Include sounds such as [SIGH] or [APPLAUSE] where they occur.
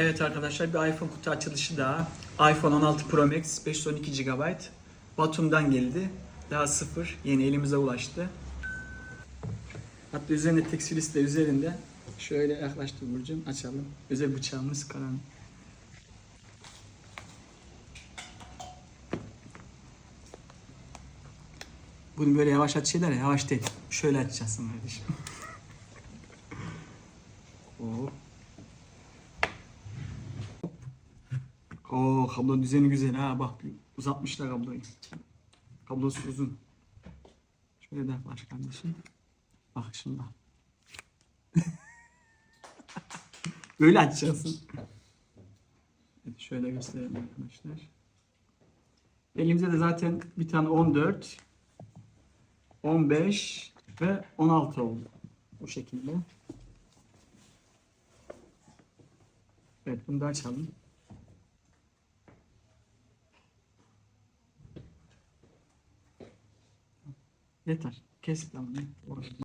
Evet arkadaşlar bir iPhone kutu açılışı daha. iPhone 16 Pro Max 512 GB. Batum'dan geldi. Daha sıfır. Yeni elimize ulaştı. Hatta üzerinde tekstilist de üzerinde. Şöyle yaklaştır Burcu'm açalım. Özel bıçağımız karan. Bunu böyle yavaş açıyorlar ya yavaş değil. Şöyle açacaksın kardeşim. [LAUGHS] Oo. Oo kablo düzeni güzel ha bak uzatmışlar kabloyu. Kablosu uzun. Şöyle de yaklaş kardeşim. Bak şimdi. [LAUGHS] Böyle açacaksın. Evet, şöyle göstereyim arkadaşlar. Elimizde de zaten bir tane 14, 15 ve 16 oldu. Bu şekilde. Evet bunu da açalım. Yeter. Kes tamam.